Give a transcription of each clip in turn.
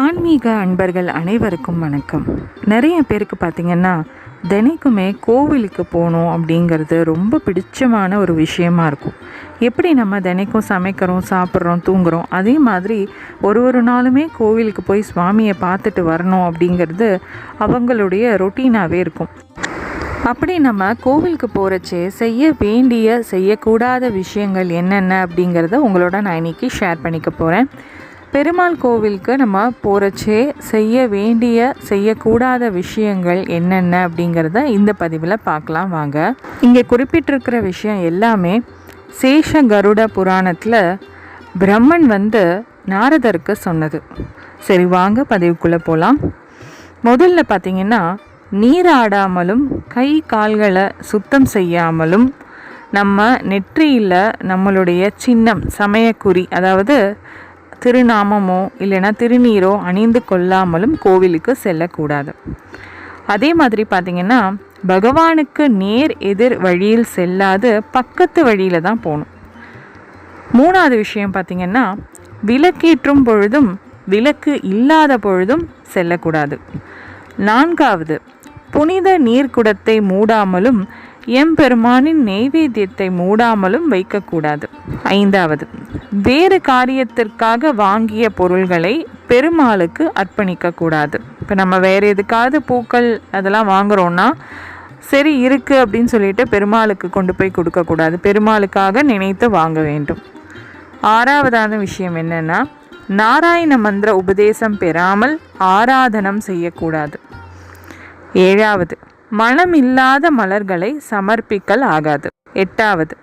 ஆன்மீக அன்பர்கள் அனைவருக்கும் வணக்கம். நிறைய பேருக்கு பார்த்திங்கன்னா தினைக்குமே கோவிலுக்கு போகணும் அப்படிங்கிறது ரொம்ப பிடிச்சமான ஒரு விஷயமா இருக்கும். எப்படி நம்ம தினைக்கும் சமைக்கிறோம் சாப்பிட்றோம் தூங்குறோம் அதே மாதிரி ஒரு ஒரு நாளுமே கோவிலுக்கு போய் சுவாமியை பார்த்துட்டு வரணும் அப்படிங்கிறது அவங்களுடைய ரொட்டீனாகவே இருக்கும். அப்படி நம்ம கோவிலுக்கு போகிறச்சே செய்ய வேண்டிய செய்யக்கூடாத விஷயங்கள் என்னென்ன அப்படிங்கிறத உங்களோட நான் இன்றைக்கி ஷேர் பண்ணிக்க போகிறேன் பெருமாள் கோவிலுக்கு நம்ம போகிறச்சே செய்ய வேண்டிய செய்யக்கூடாத விஷயங்கள் என்னென்ன அப்படிங்கிறத இந்த பதிவில் பார்க்கலாம் வாங்க. இங்கே குறிப்பிட்டிருக்கிற விஷயம் எல்லாமே சேஷ கருட புராணத்தில் பிரம்மன் வந்து நாரதருக்கு சொன்னது. சரி வாங்க பதிவுக்குள்ளே போகலாம் முதல்ல பார்த்தீங்கன்னா நீராடாமலும் கை கால்களை சுத்தம் செய்யாமலும் நம்ம நெற்றியில் நம்மளுடைய சின்னம் சமயக்குறி அதாவது திருநாமமோ இல்லைன்னா திருநீரோ அணிந்து கொள்ளாமலும் கோவிலுக்கு செல்லக்கூடாது. அதே மாதிரி பார்த்திங்கன்னா பகவானுக்கு நேர் எதிர் வழியில் செல்லாது பக்கத்து வழியில் தான் போகணும். மூணாவது விஷயம் பார்த்திங்கன்னா விளக்கேற்றும் பொழுதும் விளக்கு இல்லாத பொழுதும் செல்லக்கூடாது. நான்காவது புனித நீர்க்குடத்தை மூடாமலும் எம்பெருமானின் நெய்வேத்தியத்தை மூடாமலும் வைக்கக்கூடாது. ஐந்தாவது வேறு காரியத்திற்காக வாங்கிய பொருள்களை பெருமாளுக்கு அர்ப்பணிக்கக்கூடாது. இப்போ நம்ம வேறு எதுக்காவது பூக்கள் அதெல்லாம் வாங்குகிறோன்னா சரி இருக்குது அப்படின்னு சொல்லிட்டு பெருமாளுக்கு கொண்டு போய் கொடுக்கக்கூடாது. பெருமாளுக்காக நினைத்து வாங்க வேண்டும். ஆறாவதான விஷயம் என்னென்னா நாராயண மந்திர உபதேசம் பெறாமல் ஆராதனம் செய்யக்கூடாது. ஏழாவது மனமில்லாத மலர்களை சமர்ப்பிக்கல் ஆகாது. எட்டாவது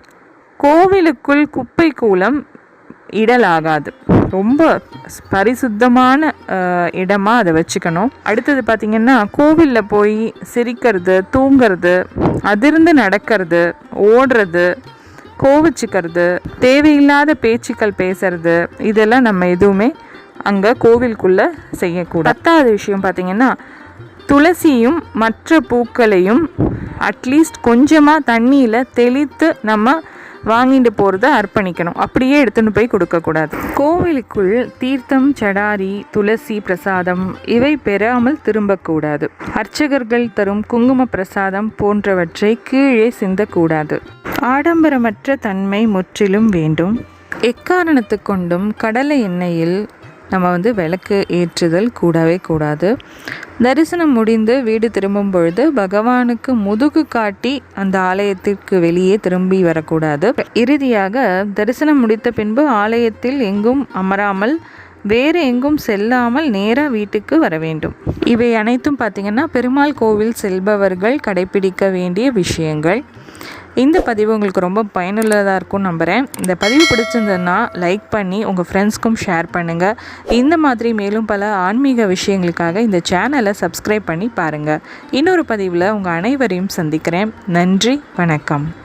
கோவிலுக்குள் குப்பை கூலம் இடலாகாது. ரொம்ப பரிசுத்தமான இடமா அதை வச்சுக்கணும். அடுத்தது பார்த்திங்கன்னா கோவிலில் போய் சிரிக்கிறது தூங்கிறது அதிர்ந்து நடக்கிறது ஓடுறது கோவிச்சுக்கிறது தேவையில்லாத பேச்சுக்கள் பேசுறது இதெல்லாம் நம்ம எதுவுமே அங்கே கோவிலுக்குள்ளே செய்யக்கூடாது. பத்தாவது விஷயம் பார்த்திங்கன்னா துளசியும் மற்ற பூக்களையும் அட்லீஸ்ட் கொஞ்சமாக தண்ணியில் தெளித்து நம்ம வாங்கிட்டு போகிறத அர்ப்பணிக்கணும். அப்படியே எடுத்துன்னு போய் கொடுக்கக்கூடாது கோவிலுக்குள் தீர்த்தம் சடாரி துளசி பிரசாதம் இவை பெறாமல் திரும்பக்கூடாது. அர்ச்சகர்கள் தரும் குங்கும பிரசாதம் போன்றவற்றை கீழே சிந்தக்கூடாது. ஆடம்பரமற்ற தன்மை முற்றிலும் வேண்டும். எக்காரணத்து கொண்டும் கடலை எண்ணெயில் நம்ம வந்து விளக்கு ஏற்றுதல் கூடவே கூடாது. தரிசனம் முடிந்து வீடு திரும்பும் பொழுது பகவானுக்கு முதுகு காட்டி அந்த ஆலயத்திற்கு வெளியே திரும்பி வரக்கூடாது. இறுதியாக தரிசனம் முடித்த பின்பு ஆலயத்தில் எங்கும் அமராமல் வேறு எங்கும் செல்லாமல் நேராக வீட்டுக்கு வர வேண்டும். இவை அனைத்தும் பார்த்திங்கன்னா பெருமாள் கோவில் செல்பவர்கள் கடைபிடிக்க வேண்டிய விஷயங்கள். இந்த பதிவு உங்களுக்கு ரொம்ப பயனுள்ளதாக இருக்கும்னு நம்புகிறேன் இந்த பதிவு பிடிச்சிருந்ததுன்னா லைக் பண்ணி உங்கள் ஃப்ரெண்ட்ஸ்க்கும் ஷேர் பண்ணுங்கள் இந்த மாதிரி மேலும் பல ஆன்மீக விஷயங்களுக்காக இந்த சேனலை சப்ஸ்கிரைப் பண்ணி பாருங்கள் இன்னொரு பதிவில் உங்கள் அனைவரையும் சந்திக்கிறேன். நன்றி வணக்கம்.